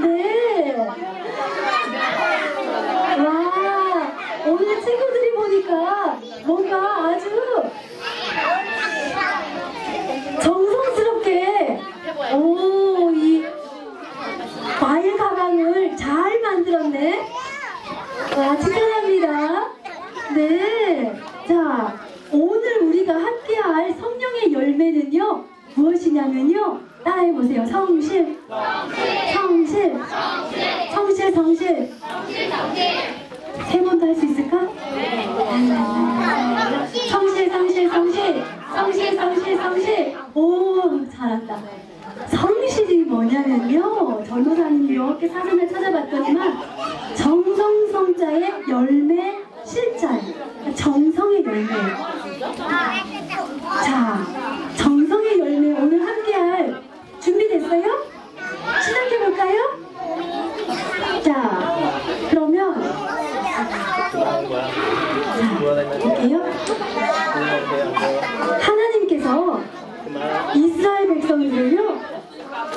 네. 와, 오늘 친구들이 보니까 뭔가 아주 정성스럽게 오, 이 과일 가방을 잘 만들었네. 와, 축하합니다. 네. 자, 오늘 우리가 함께할 성령의 열매는요, 무엇이냐면요. 따라해보세요. 성실. 성실. 성실, 성실. 세 번도 할수 있을까? 성실, 성실, 성실. 성실, 성실, 성실. 오, 잘한다. 성실이 뭐냐면요. 전도사님이 이렇게 사전을 찾아봤더니만 정성성자의 열매 실자예요. 정성의 열매예요. 자, 정성의 열매 오늘 함께할 준비됐어요? 시작해볼까요? 자, 그러면 자, 볼게요. 하나님께서 이스라엘 백성들을요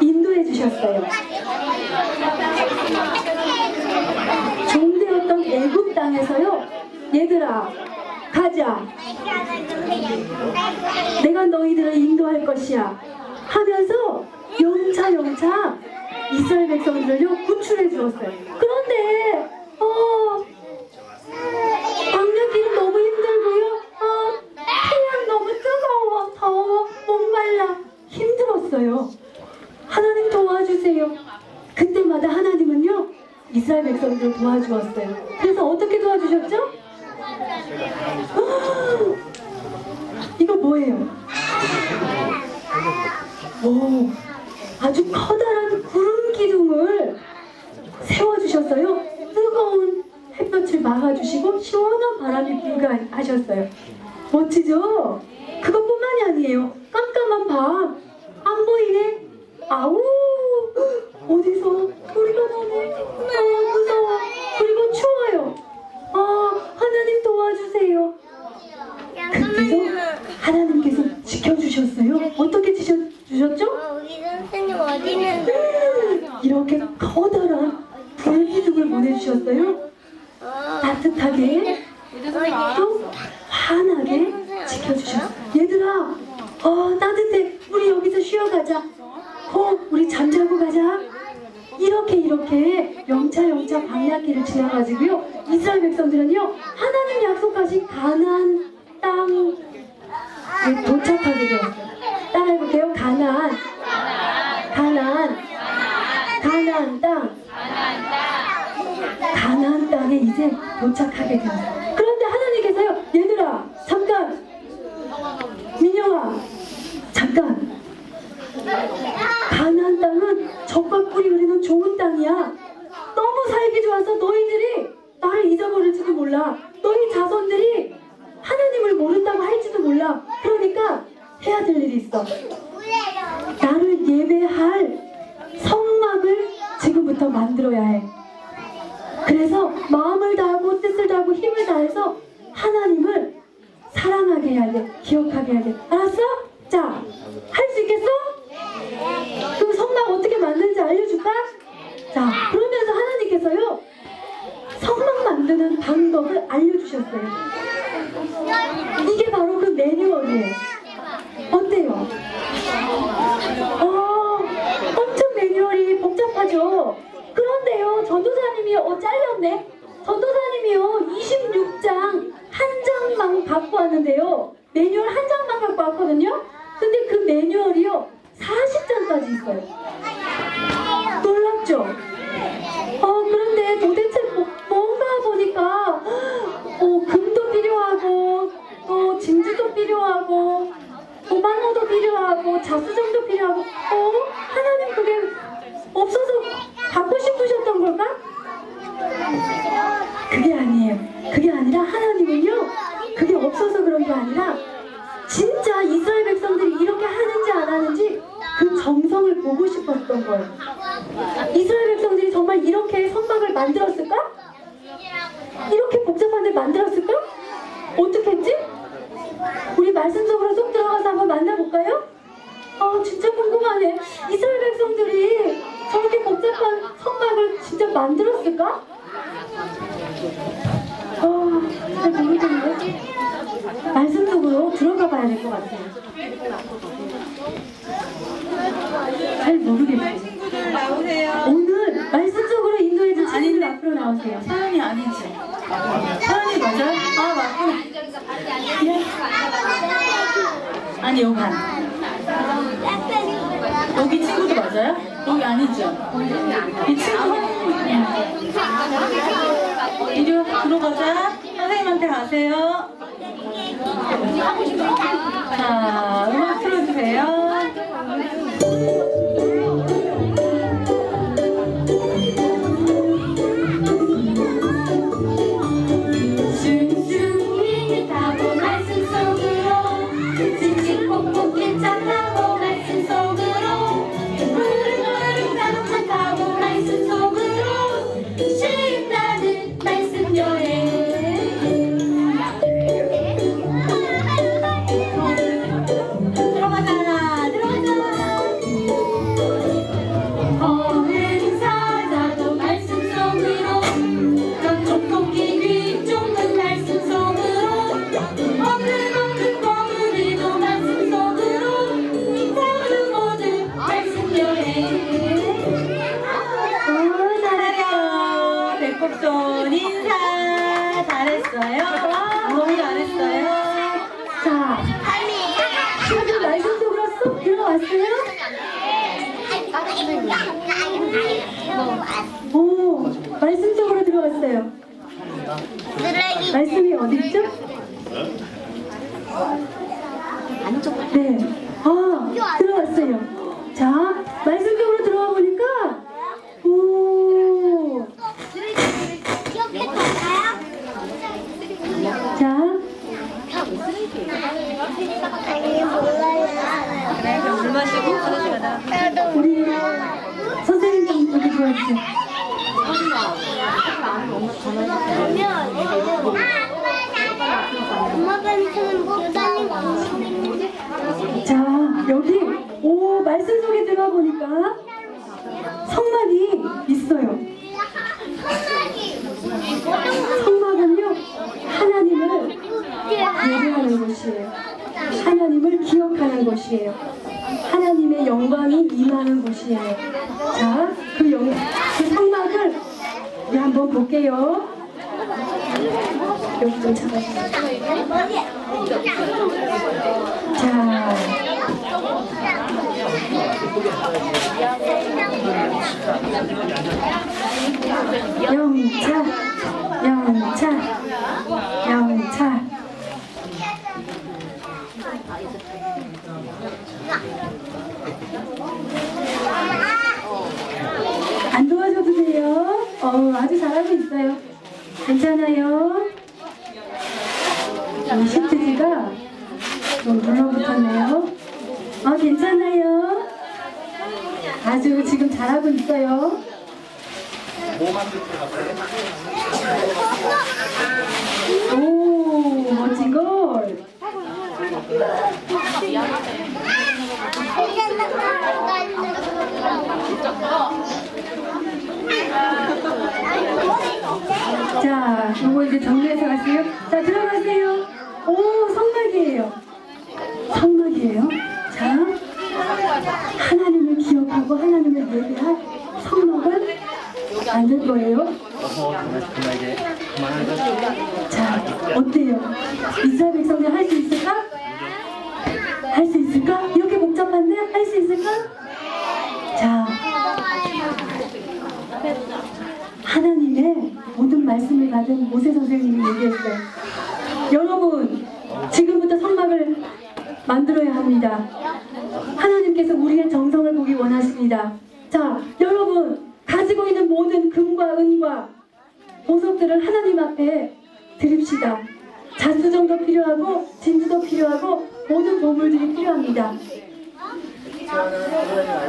인도해 주셨어요. 종되었던 애굽 땅에서요 얘들아 가자 내가 너희들을 인도할 것이야 하면서 영차 영차 이스라엘 백성들을요 구출해 주었어요. 그런데 어 광야길은 너무 힘들고요. 어, 태양 너무 뜨거워, 더워, 목말라 힘들었어요. 하나님 도와주세요. 그때마다 하나님은요 이스라엘 백성들을 도와주었어요. 그래서 어떻게 도와주셨죠? 아, 이거 뭐예요? 오, 아주 커다란 구름 기둥을 세워주셨어요. 뜨거운 햇볕을 막아주시고 시원한 바람이 불게 하셨어요. 멋지죠? 그것뿐만이 아니에요. 깜깜한 밤, 안 보이네? 아우! 어디서 소리가 나네? 아, 무서워. 그리고 추워요. 아, 하나님 도와주세요. 그때도 하나님께서 지켜주셨어요. 어떻게 지켜, 주셨죠? 어, 우리 선생님 어디 있는데? 이렇게 커다란 불기둥을 보내주셨어요. 어, 따뜻하게 또 환하게 지켜주셨어요. 얘들아, 어 따뜻해. 우리 여기서 쉬어가자. 어, 우리 잠자고 가자. 이렇게 이렇게 영차 영차 광야길을 지나가지고요. 이스라엘 백성들은요 하나님 약속하신 가나안 땅에 도착하게 되었어요. 따라해볼게요. 가나안, 가나안, 가나안 땅. 가나안 땅에 이제 도착하게 되었어요. 그런데 하나님께서요, 얘들아, 잠깐, 민영아, 잠깐. 가나안 땅은 젖과 꿀이 흐르는 좋은 땅이야. 너무 살기 좋아서 너희들이 나를 잊어버릴지도 몰라. 너희 자손들이 하나님을 모른다고 할지도 몰라. 그러니까 해야 될 일이 있어. 나를 예배할 성막을 지금부터 만들어야 해. 그래서 마음을 다하고 뜻을 다하고 힘을 다해서 하나님을 사랑하게 해야 돼. 기억하게 해야 돼. 알았어? 자, 할 수 있겠어? 그럼 성막 어떻게 만드는지 알려줄까? 자, 그러면서 하나님께서요, 성막 만드는 방법을 알려주셨어요. 이게 바로 그 매뉴얼이에요. 어, 엄청 매뉴얼이 복잡하죠? 그런데요, 전도사님이, 어, 잘렸네? 전도사님이요, 26장 한 장만 갖고 왔는데요. 매뉴얼 한 장만 갖고 왔거든요? 근데 그 매뉴얼이요, 40장까지 있어요. 놀랍죠? 어, 그런데 도대체 뭐, 뭔가 보니까, 어, 금도 필요하고, 또 진주도 필요하고, 도마노도 필요하고, 자수정도 필요하고, 어? 하나님 그게 없어서 갖고 싶으셨던 걸까? 그게 아니에요. 그게 아니라 하나님은요, 그게 없어서 그런 게 아니라, 진짜 이스라엘 백성들이 이렇게 하는지 안 하는지 그 정성을 보고 싶었던 거예요. 이스라엘 백성들이 정말 이렇게 성막을 만들었을까? 이렇게 복잡한 데 만들었을까? 어떻게 했지? 우리 말씀 속으로 쏙 들어가서 한번 만나볼까요? 아 진짜 궁금하네. 이스라엘 백성들이 저렇게 복잡한 성 있을까? 아, 잘 모르겠네. 말씀 속으로 들어가 봐야 될 것 같아요. 잘 모르겠어요. 친구들 나오세요. 오늘 말씀 속으로 인도해준 친구들 앞으로 나오세요. 사연이 아니지. 사연이 맞아요? 아 맞구나. 아니 요한. 여기 친구도 맞아요? 여기 아니죠? 이 친구. 이리 와, 들어가자. 선생님한테 가세요. 자, 음악 틀어주세요. 배꼽손 인사. 잘했어요. 너무 잘했어요. 자 친구들 말씀 속으로 쏙 들어왔어요? 오 말씀 속으로 들어왔어요 말씀이 어딨죠? 네. 아, 들어왔어요. 자, 말씀 속으로 들어와 보니까, 오, 자, 아니 몰라요. 그래, 그럼 물 마시고 화장실 가다. 나도 우리 선생님 좀 여기 들어와주세요. 엄마한테는 못 다니고 자, 여기, 오, 말씀 속에 들어가 보니까 성막이 있어요. 성막은요, 하나님을 예배하는 곳이에요. 하나님을 기억하는 곳이에요. 하나님의 영광이 임하는 곳이에요. 자, 그 영, 그 성막을 한번 볼게요. 여기 좀 잡아주세요. 자, 영차, 영차, 영차. 안 도와줘도 돼요. 어, 아주 잘하고 있어요. 괜찮아요. 이 시트지가 좀 눌러붙었네요. 어, 괜찮아요. 아주 지금 잘하고 있어요. 오, 멋진 걸. 자, 이거 이제 정리해서 가세요. 자, 들어가세요. 오, 성막이에요. 성막이에요. 자, 하나님을 기억하고 하나님을 예배할 성막을 만들 거예요. 자, 어때요? 이스라엘 백성들 할 수 있을까? 할 수 있을까? 이렇게 복잡한데 할 수 있을까? 자, 하나님의 모든 말씀을 받은 모세 선생님이 얘기했어요. 여러분, 지금부터 성막을 만들어야 합니다. 하나님께서 우리의 정성을 보기 원하십니다. 자, 여러분, 가지고 있는 모든 금과 은과 보석들을 하나님 앞에 드립시다. 자수정도 필요하고, 진주도 필요하고, 모든 보물들이 필요합니다.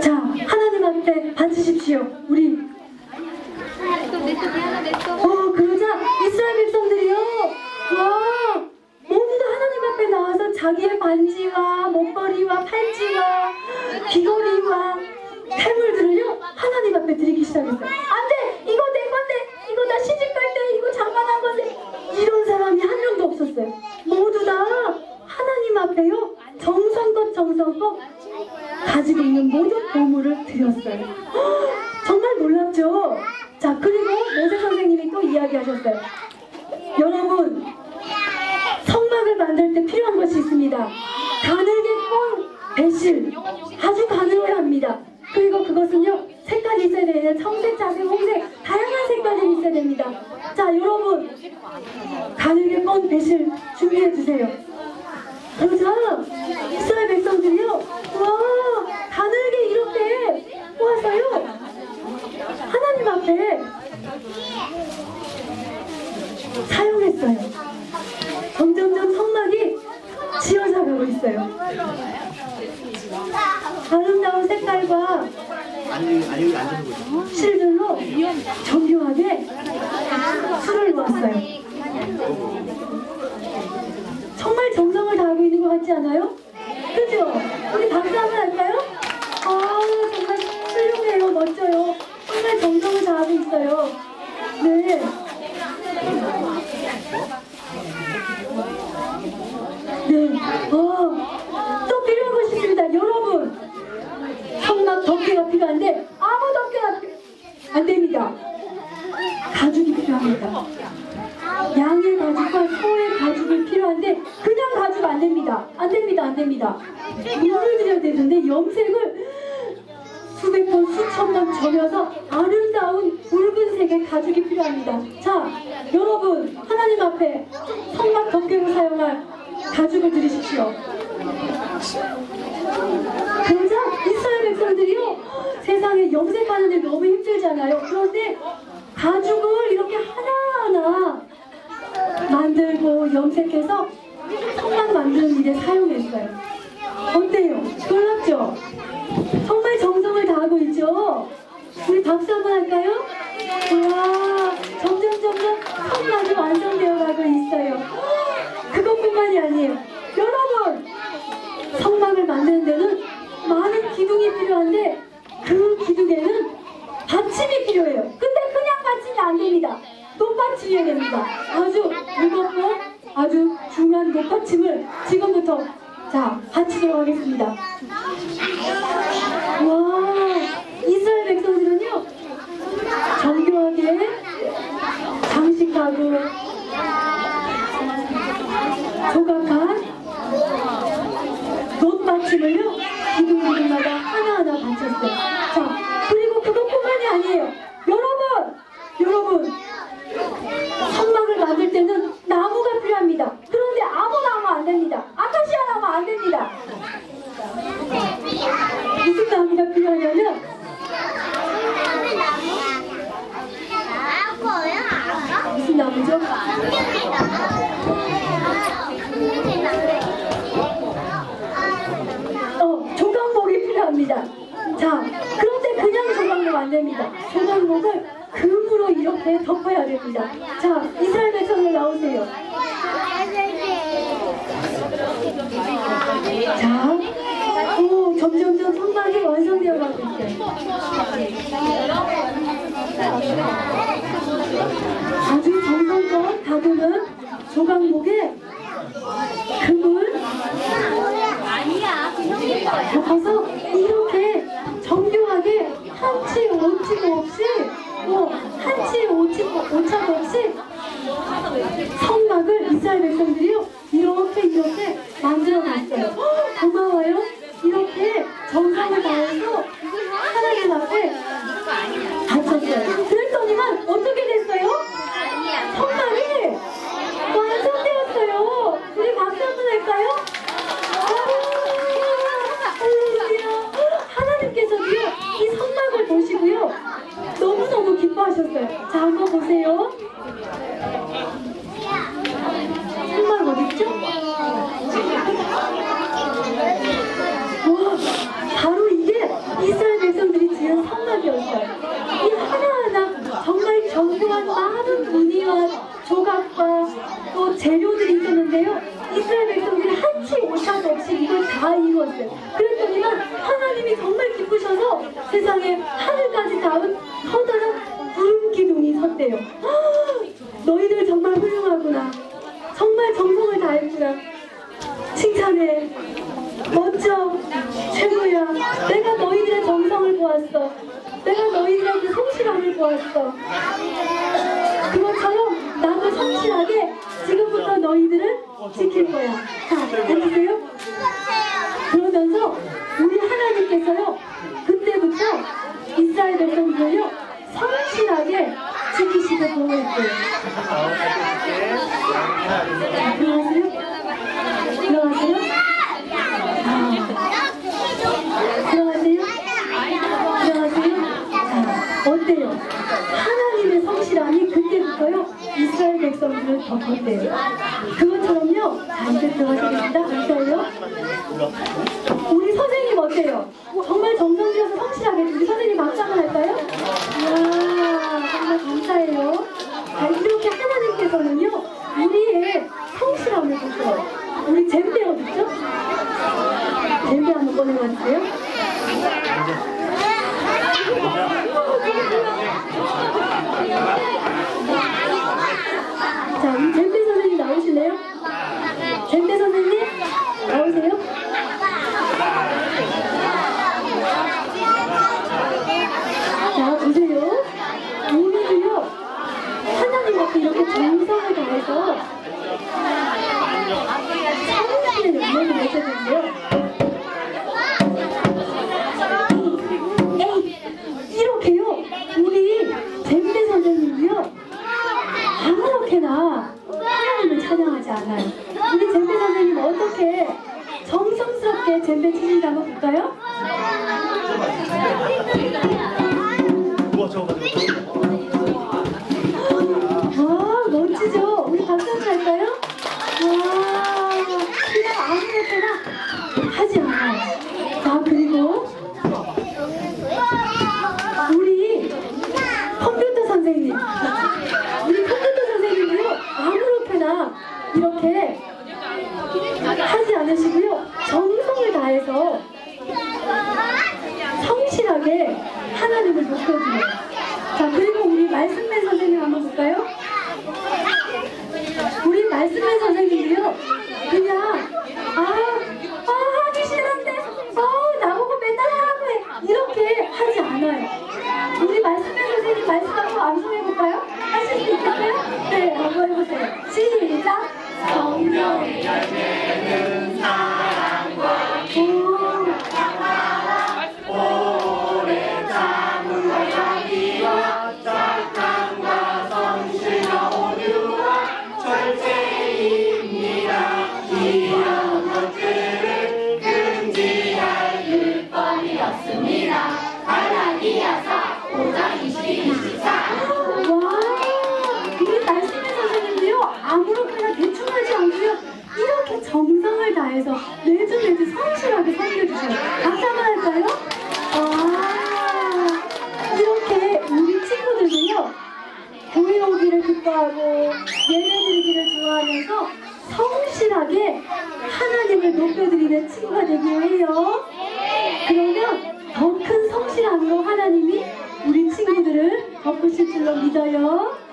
자, 하나님 앞에 바치십시오. 우리 어, 그러자 이스라엘 백성들이요. 와 모두 다 하나님 앞에 나와서 자기의 반지와 목걸이와 팔찌와 귀걸이와 태물들을요 하나님 앞에 드리기 시작했어요. 안돼! 이거 내 건데! 이거 나 시집 갈 때 이거 장만한 건데! 이런 사람이 한 명도 없었어요. 모두 다 하나님 앞에요 정성껏 정성껏 가지고 있는 모든 보물을 드렸어요. 정말 놀랍죠? 또 이야기하셨어요. 여러분, 성막을 만들 때 필요한 것이 있습니다. 가늘게 꼰 배실, 아주 가늘어야 합니다. 그리고 그것은요, 색깔이 있어야 되는 청색, 자색, 홍색, 다양한 색깔이 있어야 됩니다. 자, 여러분, 가늘게 꼰 배실 준비해 주세요. 그러자 이스라엘 백성들이요, 와, 가늘게 이렇게 모아서요, 하나님 앞에 사용했어요. 점점점 성막이 지어져 가고 있어요. 아름다운 색깔과. 실들로 정교하게 술을 놓았어요. 정말 정성을 다하고 있는 것 같지 않아요? 그죠? 우리 박수 한번 할까요? 아 정말 훌륭해요, 멋져요. 정말 정성을 다하고 있어요. 네. 네. 어, 또 필요한 것이 있습니다. 여러분. 덮개가 필요한데 아무 덮개가 필요- 안 됩니다. 가죽이 필요합니다. 양의 가죽과 소의 가죽이 필요한데 그냥 가죽 안 됩니다. 안 됩니다. 안 됩니다. 물을 들여야 되는데 염색을 수백 번, 수천 번 절여서 아름다운 붉은색의 가죽이 필요합니다. 자, 여러분 하나님 앞에 성막 덮개로 사용할 가죽을 들이십시오. 그러자 이스라엘 백성들이요 세상에 염색하는 데 너무 힘들잖아요. 그런데 가죽을 이렇게 하나하나 만들고 염색해서 성막 만드는 일에 사용했어요. 어때요? 놀랍죠? 정말 정성을 다하고 있죠? 우리 박수 한번 할까요? 와, 점점 점점 성막이 완성되어 가고 있어요. 그것뿐만이 아니에요. 여러분, 성막을 만드는 데는 필요한데 그 기둥에는 받침이 필요해요. 근데 그냥 받침이 안 됩니다. 높받침이어야 됩니다. 아주 무겁고 아주 중요한 높받침을 지금부터 자 받치도록 하겠습니다. 와 이스라엘 백성들은요 정교하게 장식하고 조각한 못받침을요 기둥기둥마다 하나하나 받쳤어요. 자 그리고 그것뿐만이 아니에요. 여러분, 여러분 성막을 만들 때는 나무가 필요합니다. 그런데 아무 나무 안 됩니다. 아카시아 나무 안 됩니다. 무슨 나무가 필요하냐면 무슨 나무죠? 어, 조각목이 필요합니다. 자, 그런데 그냥 조각목 조각목을 금으로 이렇게 덮어야 됩니다. 자, 이스라엘 백성들 나오세요. 자, 오, 점점점 성막이 완성되어 가고 있어요. 아주 정성껏 다듬은 조각목에 금을 덮어서 이렇게 정교하게 한치 오치도 없이 뭐 한치 오치 오차도 없이 성막을 이스라엘 백성들이요 이렇게 이렇게 만들어 놨어요. 헉, 고마워요. 이렇게 정성을 다해서 하나님 앞에 바쳤어요. 그랬더니만 어떻게 됐어요? 성막이 완성되었어요. 우리 박수 한번 할까요? 할렐루야. 하나님께서도요, 이 성막을 보시고요, 너무너무 기뻐하셨어요. 자, 한번 보세요. 성막 어딨죠? 와, 바로 이게 이스라엘 백성들이 지은 성막이었어요. 이 하나하나 정말 정교한 많은 무늬와 조각과 또 재료들이 있었는데요. 이스라엘 백성들이 한치 오차도 없이 이걸 다 이루었어요. 그랬더니만 하나님이 정말 기쁘셔서 세상에 하늘 거예요. 그러면 더 큰 성실함으로 하나님이 우리 친구들을 덮으실 줄로 믿어요.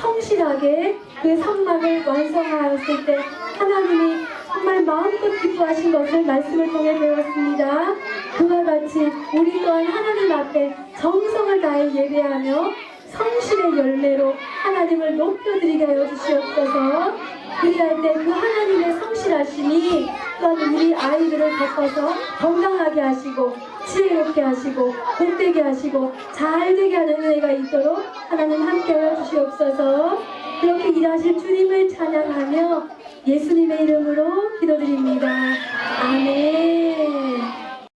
성실하게 그 성막을 완성하였을 때 하나님이 정말 마음껏 기뻐하신 것을 말씀을 통해 배웠습니다. 그와 같이 우리 또한 하나님 앞에 정성을 다해 예배하며 성실의 열매로 하나님을 높여드리게 하여 주시옵소서 그리할 때 그 하나님의 성실하심이 또한 우리 아이들을 덮어서 건강하게 하시고 지혜롭게 하시고 복되게 하시고 잘되게 하는 은혜가 있도록 하나님 함께하여 주시옵소서. 그렇게 일하실 주님을 찬양하며 예수님의 이름으로 기도드립니다. 아멘.